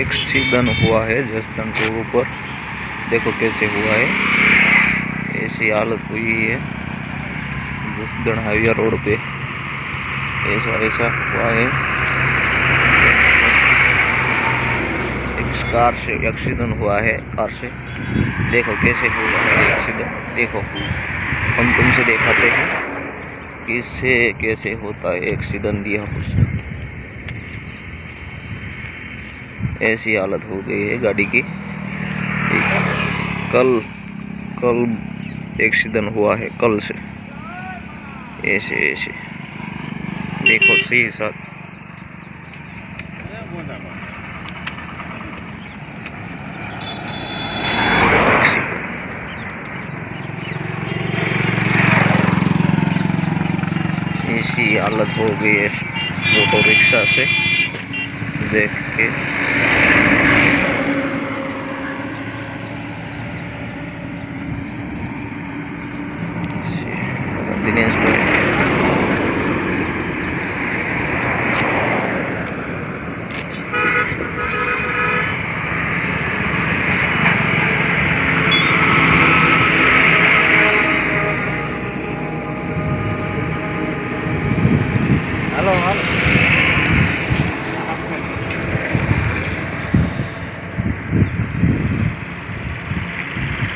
Accident हुआ है Jasdan road ऊपर। देखो कैसे हुआ है। ऐसी हालत हुई है। जसदन हाईवे रोड पे। ऐसा ऐसा हुआ है। कार से एक्सीडेंट हुआ है, कार से। देखो कैसे हुआ है एक्सीडेंट देखो, हम तुमसे दिखाते हैं। किससे, कैसे होता है एक्सीडेंट दिया उसने ऐसी हालत हो गई है गाड़ी की। कल कल एक्सीडेंट हुआ है, कल से। ऐसे ऐसे। देखो, सही साथ। ऐसी हालत हो गई है ऑटो रिक्शा से। देख के